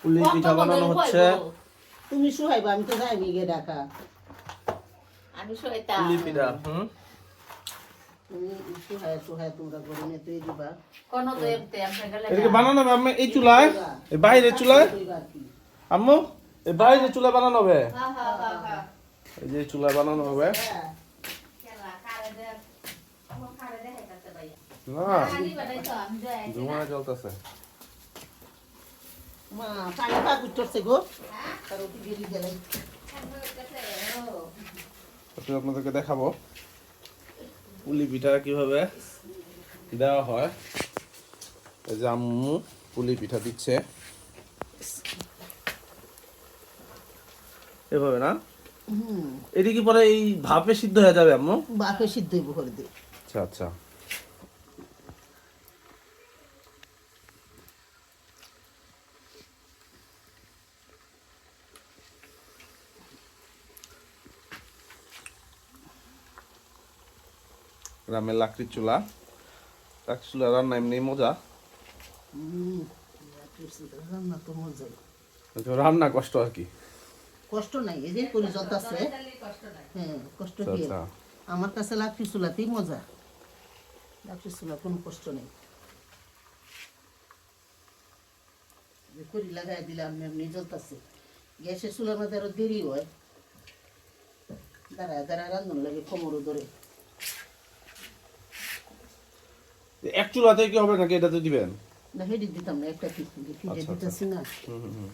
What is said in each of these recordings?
পুলি পিঠা বানানো হচ্ছে। তুমি শুহাইবা আমি তো যাইনি গে ডাকা আমি শোয়তাম পুলি পিঠা হুম। বানানো হবে এই চুলায় চুলায়। আম্মু এই চুলায় বানানো এই যে চুলায় বানানো না। ধোঁয়া চলতেছে। মা পানি পাক উঠছে গো। তার উঠে গেলি গেলে। আজকে আপনাদেরকে দেখাবো। পুলি পিঠা কীভাবে দেওয়া হয়। এই যে আম্মু পুলি পিঠা দিচ্ছে। এভাবে না? হুম। এটি কি পরে এই ভাপে সিদ্ধ হয়ে যাবে আম্মু? ভাপে সিদ্ধ হইব করে দে আচ্ছা আচ্ছা। গ্রামের লাকড়ির চুলা। লাকড়ির চুলা রান্না এমনি মজা। হুম রান্না তো মজাই রান্না কষ্ট আর কি। কষ্ট নাই যে করি যত আছে। হ্যাঁ কষ্ট আচ্ছা কি? আচ্ছা আমার কাছে লাকড়ি চুলাতেই মজা। লাকড়ি চুলা কোনো কষ্ট নেই। করি লাগাই দিলাম এমনি জ্বলতেছে। গ্যাসের চুলার মধ্যে আরও দেরি হয়। দাঁড়ায় দাঁড়ায় রান্ধন লাগে কোমরও ধরে। এক চুলাতে কি হবে নাকি এটাতে দিবেন? না হেডি দিতাম না একটা ফিটে ফিটে আচ্ছা, দিতেছি না। হুম।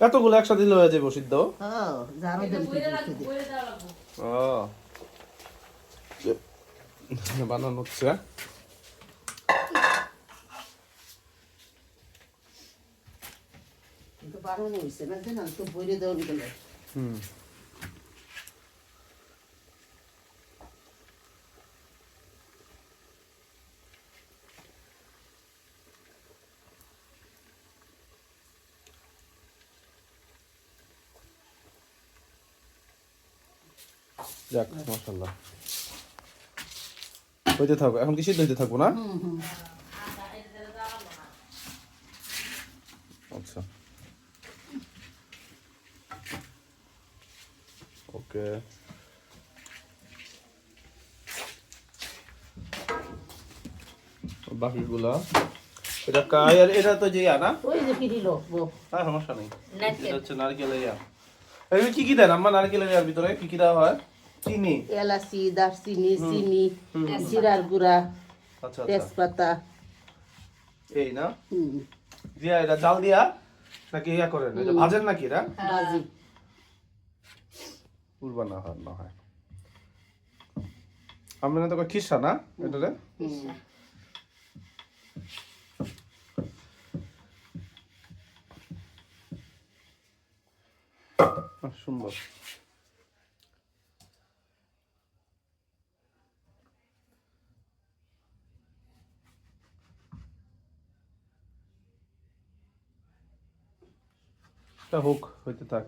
এতগুলো একসাথে দিলে হয়ে যাবে সিদ্ধ? হ্যাঁ দেন ও। বানানো হচ্ছে। কিন্তু বাড়ানো হয়েছে না জানা তো বইরে দেওয়া গেলে হুম। যাক মাশাল্লাহ হইতে থাকব এখন কি সিদ্ধ হইতে থাকব না? আচ্ছা। ওকে। বাকিগুলা। এটা কায় আর এটা তো যে না? ওই যে ফিরি লোক হ্যাঁ সমস্যা নেই। এটা হচ্ছে নারকেলের ইয়া। কি কি দেন? আম্মা নারকেলের ইয়ার ভিতরে কি কি দেওয়া হয়? চিনি? এলাচি দারচিনি চিনি জিরার গুঁড়া আচ্ছা আচ্ছা। তেজপাতা। এই না? দিয়া এটা জাল দিয়া নাকি ইয়া করেন? এটা ভাজেন নাকি এটা? বাজি উড়বা না হয় না হয়। আমরা না তো খিসা না হুম সুন্দর। তা হোক হইতে থাক।